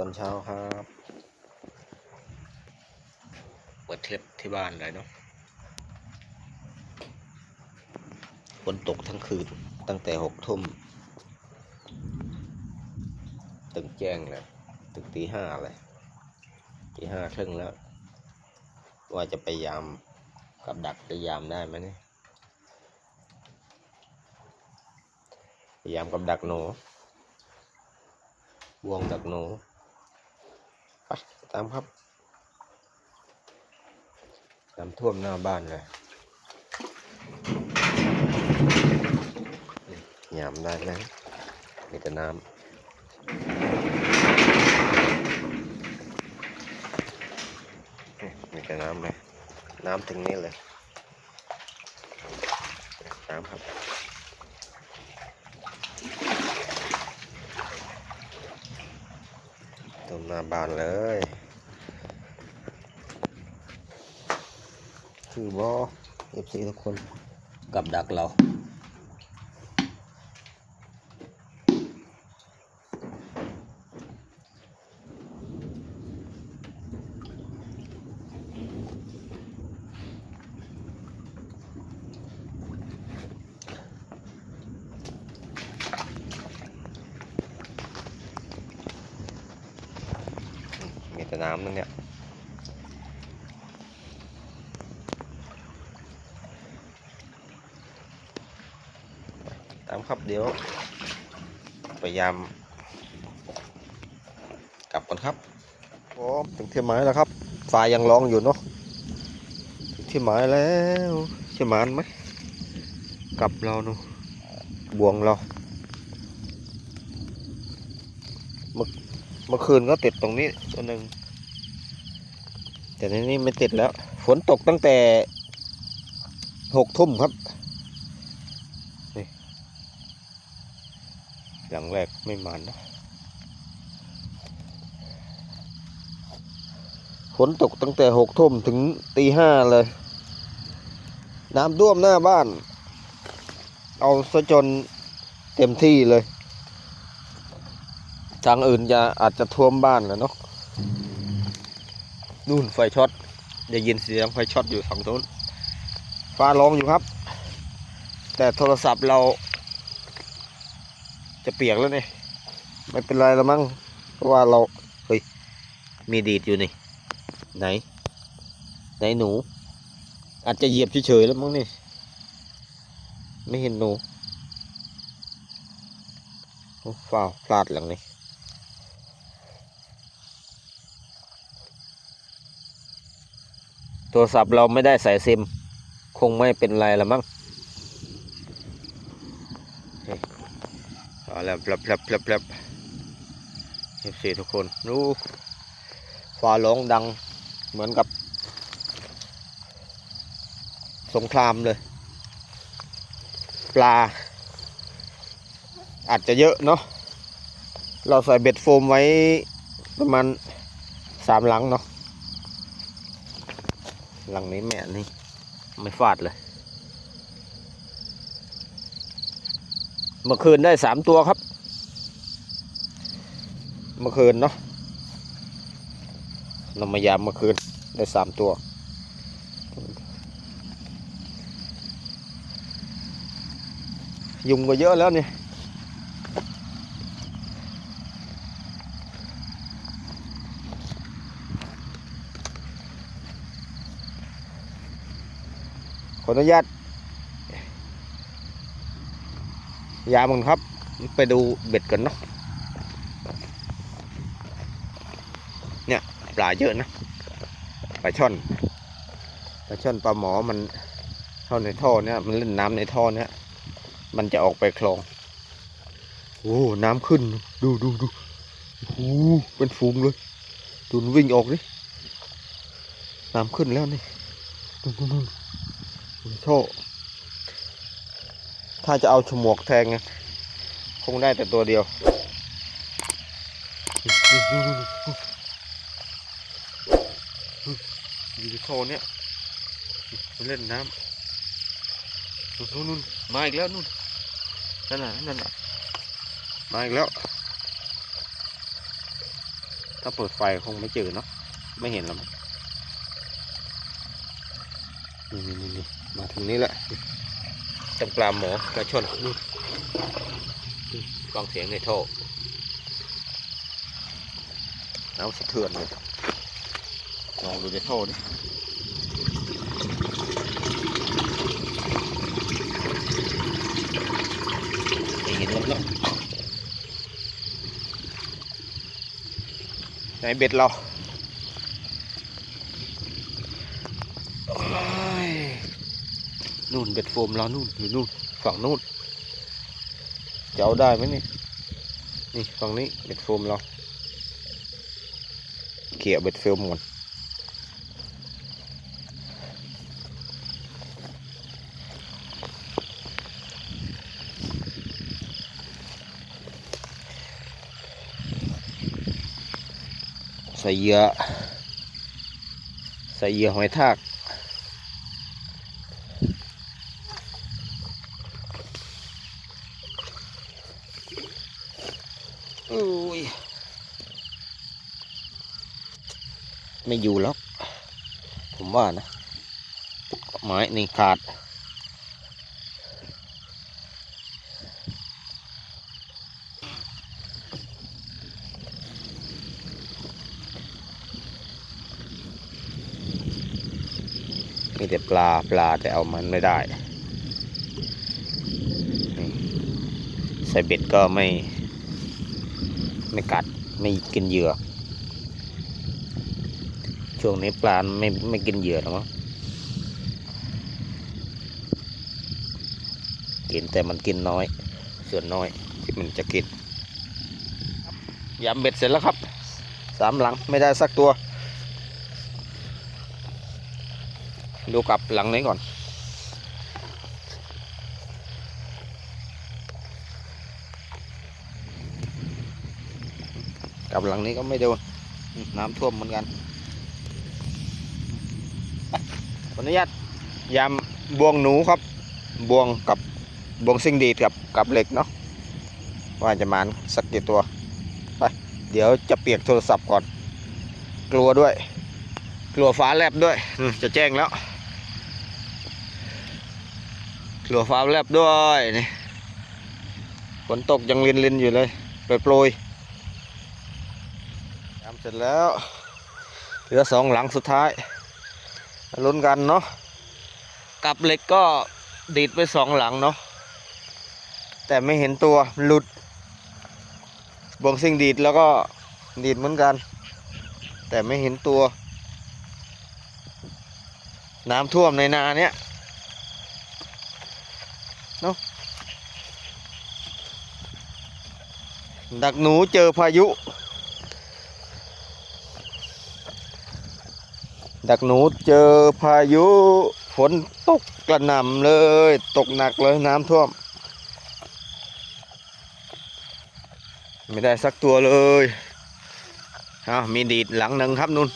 ตอนเช้าครับเปิดเทปที่บ้านเลยเนาะฝนตกทั้งคืนตั้งแต่หกทุ่มตึงแจ้งเลยตึงตีห้าเลยตีห้าครึ่งแล้ว ว่าจะไปยามกับดักจะยามได้ไหมเนี่ยพยายามกับดักหนูบวงดักหนู ตามครับน้ำท่วมหน้าบ้านเลยนี่ยามได้ไหมมีแต่น้ำมีแต่น้ำเลย น้ำถึงนี่เลย น้ำครับ มหน้าบ้านเลย คือบอเอฟซีทุกคนกับดักเรา มีแต่น้ำนั่นเนี่ย ตามครับเดี๋ยวพยายาม กลับก่อนครับโอ้ถึงที่หมายแล้วครับฟ้ายังร้องอยู่เนาะถึงที่หมายแล้วใช่หมานไหมกลับเราเนาะบวงเราเมื่อคืนก็ติดตรงนี้ตัวหนึ่งแต่ในนี้ไม่ติดแล้ว ฝนตกตั้งแต่หกทุ่มครับนี่ หลังแรกไม่มันนะฝนตกตั้งแต่หกทุ่มถึงตีห้าเลย น้ำท่วมหน้าบ้าน เอาซะจนเต็มที่เลย ทางอื่นจะอาจจะท่วมบ้านแล้วเนาะนู่นไฟช็อตได้ยินเสียงไฟช็อตอยู่ฝั่งโน้นฟ้าร้องอยู่ครับ แต่โทรศัพท์เรา จะเปียกแล้วเนี่ยไม่เป็นไรล้วมั้งเพราะว่าเราเฮ้ยมีดีดอยู่นี่ ไหน ไหนหนู อาจจะเหยียบเฉยๆแล้วมั้งนี่ ไม่เห็นหนูโอ้ฟ้าวพลาดหลังนี้โทรศัพท์เราไม่ได้ใสายซิม คงไม่เป็นไรละมั้งเฮ้ยเอา แล้วพลับพลับพลับพลับเอฟซีทุกคนรู้ฟ้าร้องดังเหมือนกับ สงครามเลย ปลา อาจจะเยอะเนาะเราใส่เบ็ดโฟมไว้ประมาณสามหลังเนาะหลังนี้แม่นี่ไม่ฟาดเลย เมื่อคืนได้สามตัวครับ เมื่อคืนเนาะเรามายามเมื่อคืนได้สามตัว ยุงก็เยอะแล้วนี่ขออนุญาต ยามึงครับ ไปดูเบ็ดกันเนาะเนี่ยปลาเยอะนะปลาช่อนปลาช่อนปลาหมอมันเข้าในท่อเนี่ยมันเล่นน้ำในท่อเนี่ยมันจะออกไปคลองโอ้น้ำขึ้นดูดูดูโอ้เป็นฟูงเลยดูนวิ่งออกดิน้ำขึ้นแล้วนี่นู่นนู่นนู่นโชค ถ้าจะเอาฉมวกแทงไงคงได้แต่ตัวเดียว อยู่ที่โทเนี้ยมันเล่นน้ำนู่นนู่นมาอีกแล้วนู่นนั่นน่ะนั่นน่ะมาอีกแล้ว ถ้าเปิดไฟคงไม่เจอเนาะไม่เห็นแล้วมั้งนี่นี่นี่นี่มาถึงนี้แหละ จังปลาหมอกระชอนนี่นี่ฟังเสียงในท่อน้ำสะเทือนเลยลองดูในท่อดิไม่เห็นแล้วเนาะไหนเบ็ดเราโอ้ย นู่นเบ็ดโฟมเรานู่นอยู่นู่นฝั่งนู่นจะเอาได้ไหมนี่นี่ฝั่งนี้เบ็ดโฟมเราเขี่ยเบ็ดโฟมก่อนใส่เยื่อใส่เยื่อหอยทาก อุ้ย ไม่อยู่แล้ว ผมว่านะไม้นี่ขาด มีแต่ปลาปลาแต่เอามันไม่ได้ ใส่เบ็ดก็ไม่ ไม่กัดไม่กินเหยื่อ ช่วงนี้ปลาไม่ไม่กินเหยื่อหรอมั้งกินแต่มันกินน้อย ส่วนน้อยที่มันจะกินยำเบ็ดเสร็จแล้วครับสามหลังไม่ได้สักตัว ดูกลับหลังนี้ก่อน กลับหลังนี้ก็ไม่โดนน้ำท่วมเหมือนกัน ขออนุญาตยำบวงหนูครับ บวงกับบวงซิ่งดีกับกับเหล็กเนาะว่าจะมาสักกี่ตัวไปเดี๋ยวจะเปียกโทรศัพท์ก่อน กลัวด้วย กลัวฟ้าแลบด้วยจะแจ้งแล้ว กลัวฟ้าแลบด้วยนี่ฝนตกยังลินลินอยู่เลยโปรยโปรยๆทำเสร็จแล้วเหลือสองหลังสุดท้าย ลุ้นกันเนาะกับเหล็กก็ดีดไปสองหลังเนาะแต่ไม่เห็นตัวหลุดบวงซิงดีดแล้วก็ดีดเหมือนกัน แต่ไม่เห็นตัว น้ำท่วมในนาเนี้ยเนาะดักหนูเจอพายุ ดักหนูเจอพายุฝนตกกระหน่ำเลย ตกหนักเลยน้ำท่วม ไม่ได้สักตัวเลยอ้ามีดีดหลังหนึ่งครับนุ่น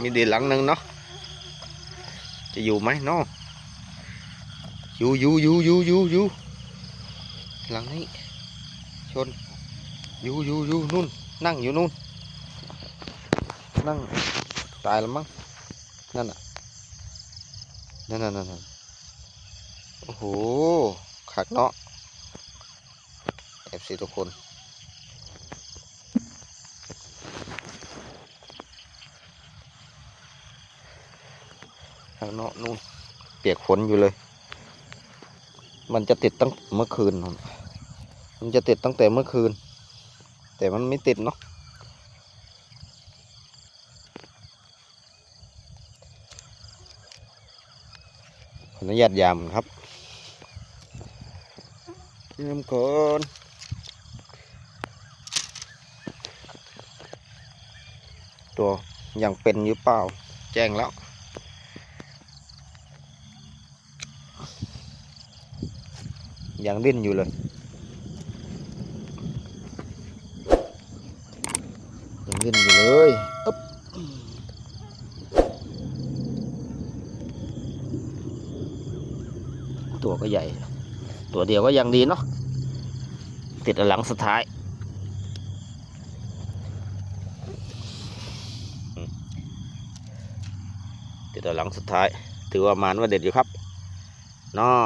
มีดีดหลังหนึ่งเนาะ จะอยู่ไหมเนาะอยู่อยู่อยู่อยู่อยู่อยู่หลังนี้ ชน อยู่อยู่อยู่นู่น นั่งอยู่นู่น นั่ง ตายแล้วมั้ง นั่นน่ะนั่นนั่นนั่นโอ้โหขักเนาะเอฟซีทุกคนขักเนาะนู่นเปียกฝนอยู่เลย มันจะติดตั้งเมื่อคืน มันจะติดตั้งแต่เมื่อคืน แต่มันไม่ติดเนาะ ขออ นุญาตยำครับยำก่อนตัวยังเป็นอยู่เปล่า แจ้งแล้วยังดิ้นอยู่เลยยังดิ้นอยู่เลย ก็ใหญ่ ตัวเดียวก็ยังดีเนาะติดหลังสุดท้ายติดหลังสุดท้าย ถือว่ามานว่าเด็ดอยู่ครับเนาะ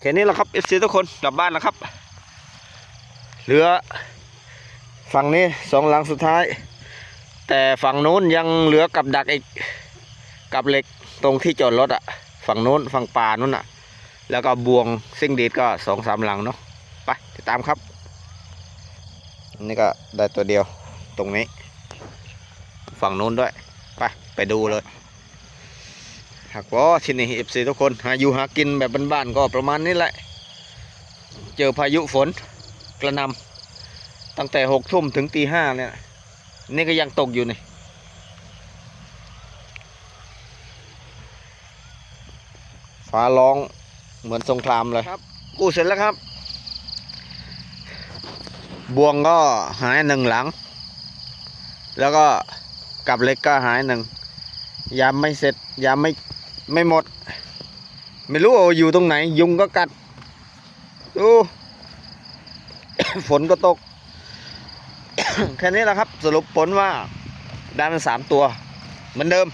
แค่นี้แหละครับเอฟซีทุกคนกลับบ้านแล้วครับ เหลือฝั่งนี้สองหลังสุดท้าย แต่ฝั่งนู้นยังเหลือกับดักอีกกับเหล็ก ตรงที่จอดรถอะฝั่งโน้นฝั่งป่านู้นอะแล้วก็บวงซิ่งดีดก็สองสามหลังเนาะไปติดตามครับนี่ก็ได้ตัวเดียวตรงนี้ ฝั่งโน้นด้วย ไปไปดูเลยหากว่าที่นี่เอฟซีทุกคนหาอยู่หากินแบบบ้านๆก็ประมาณนี้แหละ เจอพายุฝนกระนำตั้งแต่หกทุ่มถึงตีห้าเนี่ย นี่ก็ยังตกอยู่นี่ ฟ้าร้องเหมือนสงครามเลยครับกู้เสร็จแล้วครับ บวงก็หายหนึ่งหลัง แล้วก็กับเหล็กก็หายหนึ่งยามไม่เสร็จยามไม่ไม่หมด ไม่รู้ว่าอยู่ตรงไหน ยุงก็กัดดูฝนก็ตก แค่นี้แหละครับ สรุปผลว่าได้มันสามตัว เหมือนเดิม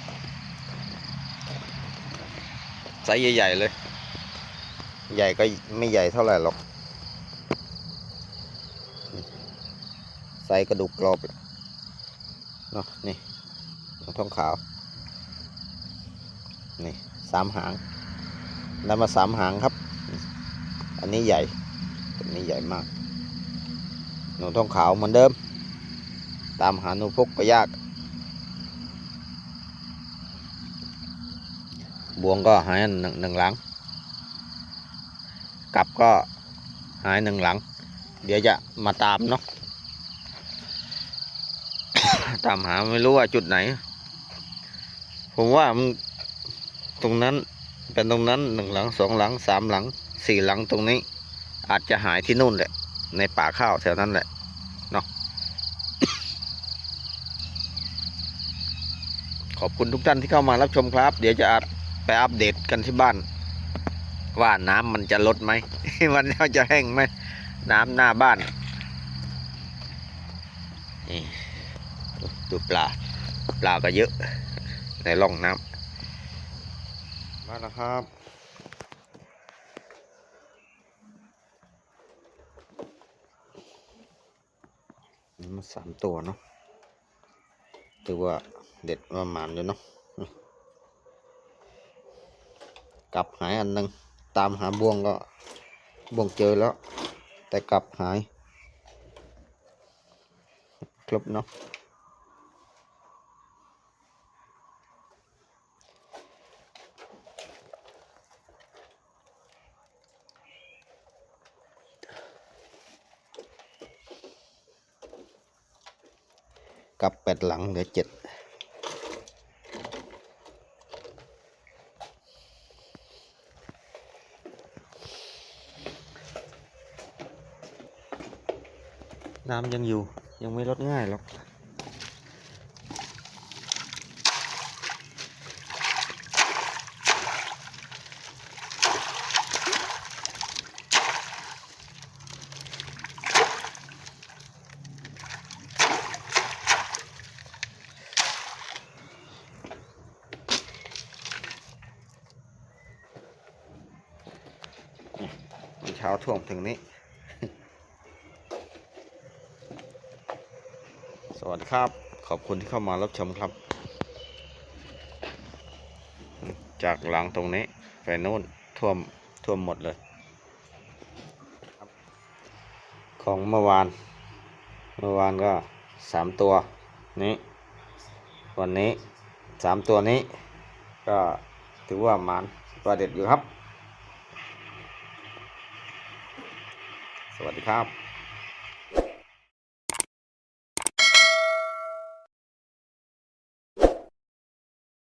ไซส์ใหญ่ๆเลย ใหญ่ก็ไม่ใหญ่เท่าไหร่หรอก ไซส์กระดูกกรอบเนาะนี่ทองขาว นี่สามหางได้มาสามหางครับ อันนี้ใหญ่ตัวนี้ใหญ่มาก หนูทองขาวเหมือนเดิม ตามหาหนูพุกก็ยาก บวงก็หายหนึ่งหนึ่งหลัง กลับก็หายหนึ่งหลัง เดี๋ยวจะมาตามเนาะ ตามหาไม่รู้ว่าจุดไหน ผมว่ามันตรงนั้นเป็นตรงนั้นหนึ่งหลังสองหลังสามหลังสี่หลังตรงนี้ อาจจะหายที่นู่นแหละ ในป่าข้าวแถวนั้นแหละเนาะขอบคุณทุกท่านที่เข้ามารับชมครับ เดี๋ยวจะอัด ไปอัปเดตกันที่บ้าน ว่าน้ำมันจะลดไหมมันจะแห้งไหม น้ำหน้าบ้าน นี่ดูปลา ปลาก็เยอะ ในร่องน้ำมาแล้วครับมาสามตัวเนาะถือว่าเด็ดประมาณเลยเนาะ กลับหายอันหนึ่งตามหาบ่วงก็บ่วงเจอแล้ว แต่กลับหาย ครบเนาะกลับแปดหลังเหลือเจ็ด น้ำยังอยู่ยังไม่ลดง่ายหรอกมันเช้าท่วมถึงนี้ ส วัสดีครับ ขอบคุณที่เข้ามารับชมครับ จากหลังตรงนี้ไปโน่นท่วมท่วมหมดเลย ของเมื่อวาน เมื่อวานก็สามตัวนี้ วันนี้สามตัวนี้ ก็ถือว่ามานตัวเด็ดอยู่ครับ สวัสดีครับ